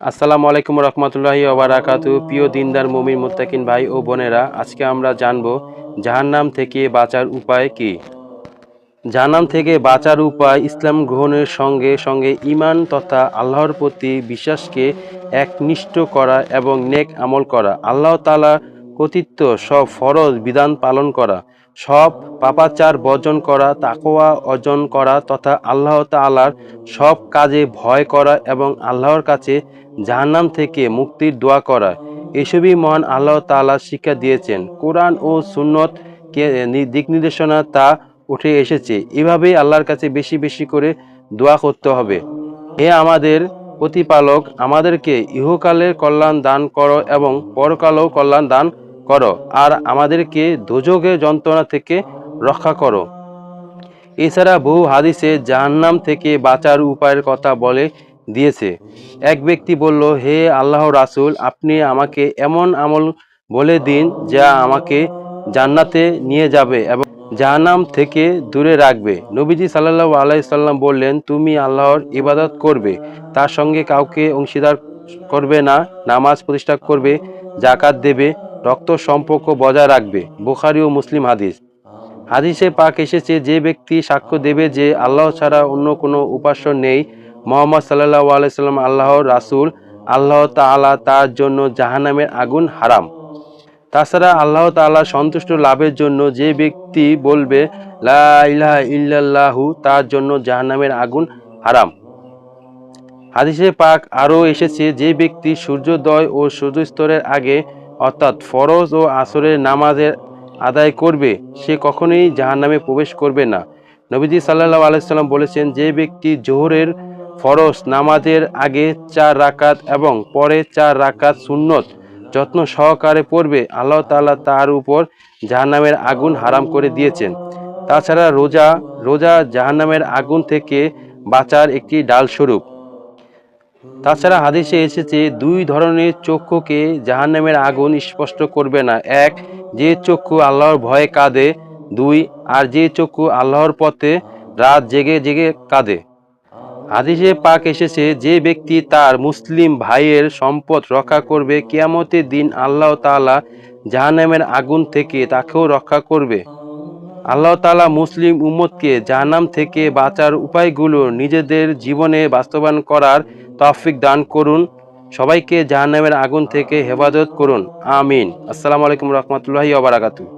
আসসালামু আলাইকুম রহমতুল্লাহি ওবারাকাতু প্রিয় দিনদার মমির মুত্তাকিন ভাই ও বোনেরা, আজকে আমরা জানব জাহান্নাম থেকে বাঁচার উপায় কি? জাহান্নাম থেকে বাঁচার উপায় ইসলাম গ্রহণের সঙ্গে সঙ্গে ইমান তথা আল্লাহর প্রতি বিশ্বাসকে একনিষ্ঠ করা এবং নেক আমল করা, আল্লাহ তালা কর্তৃত্ব সব ফরজ বিধান পালন করা। সব পাপাচার বর্জন করা তাকোয়া অর্জন করা তথা আল্লাহ তাআলার সব কাজে ভয় করা এবং আল্লাহর কাছে জাহান্নাম থেকে মুক্তির দোয়া করা। এসবই মহান আল্লাহ তাআলা শিক্ষা দিয়েছেন। কোরআন ও সুন্নত দিক নির্দেশনা তা উঠে এসেছে। এভাবেই আল্লাহর কাছে বেশি বেশি করে দোয়া করতে হবে। হে আমাদের প্রতিপালক, আমাদেরকে ইহকালের কল্যাণ দান করো এবং পরকালেও কল্যাণ দান করো, আর আমাদেরকে দোজগের যন্ত্রণা থেকে রক্ষা করো। এছাড়া বহু হাদিসে জাহান্নাম থেকে বাঁচার উপায়ের কথা বলে দিয়েছে। এক ব্যক্তি বলল, হে আল্লাহ রাসূল, আপনি আমাকে এমন আমল বলে দিন যা আমাকে জান্নাতে নিয়ে যাবে এবং জাহান্নাম থেকে দূরে রাখবে। নবীজি সাল্লাল্লাহু আলাইহি সাল্লাম বললেন, তুমি আল্লাহর ইবাদত করবে, তার সঙ্গে কাউকে অংশীদার করবে না, নামাজ প্রতিষ্ঠা করবে জাকাত দেবে রক্ত সম্পর্ক বজায় রাখবে, বুখারি ও মুসলিম হাদিস। হাদিসে পাক এসেছে, যে ব্যক্তি সাক্ষ্য দেবে যে আল্লাহ ছাড়া অন্য কোনো উপাস্য নেই, মোহাম্মদ সাল্লাহ আলাইসাল্লাম আল্লাহ রাসূল, আল্লাহ তাআলা তার জন্য জাহান্নামের আগুন হারাম। তাছাড়া আল্লাহ তাআলা সন্তুষ্ট লাভের জন্য যে ব্যক্তি বলবে, লা ইল্লাল্লাহু তার জন্য জাহান্নামের আগুন হারাম। হাদিসে পাক আরও এসেছে, যে ব্যক্তি সূর্যোদয় ও সূর্যস্তরের আগে অর্থাৎ ফরজ ও আসরের নামাজের আদায় করবে, সে কখনোই জাহান্নামে প্রবেশ করবে না। নবীজি সাল্লাহ আলাইসাল্লাম বলেছেন, যে ব্যক্তি জোহরের ফরজ নামাজের আগে চার রাকাত এবং পরে চার রাকাত সুন্নত যত্ন সহকারে পড়বে, আল্লাহ তাআলা তার উপর জাহান্নামের আগুন হারাম করে দিয়েছেন। তাছাড়া রোজা রোজা জাহান্নামের আগুন থেকে বাঁচার একটি ডাল স্বরূপ তাছাড়া হাদিসে এসেছে, দুই ধরনের চক্ষুকে জাহান্নামের আগুন স্পষ্ট করবে না। এক, যে চক্ষু আল্লাহর ভয়ে কাঁদে। দুই, আর যে চক্ষু আল্লাহর পথে রাত জেগে জেগে কাঁদে। হাদিসে পাক এসেছে, যে ব্যক্তি তার মুসলিম ভাইয়ের সম্পদ রক্ষা করবে, কিয়ামতের দিন আল্লাহ তাআলা জাহান্নামের আগুন থেকে তাকেও রক্ষা করবে। আল্লাহ তালা মুসলিম উম্মদকে জাহান্নাম থেকে বাঁচার উপায়গুলো নিজেদের জীবনে বাস্তবায়ন করার তৌফিক দান করুন। সবাইকে জাহান্নামের আগুন থেকে হেফাজত করুন। আমিন। আসসালামু আলাইকুম রহমতুল্লাহি ওয়া বারাকাতুহু।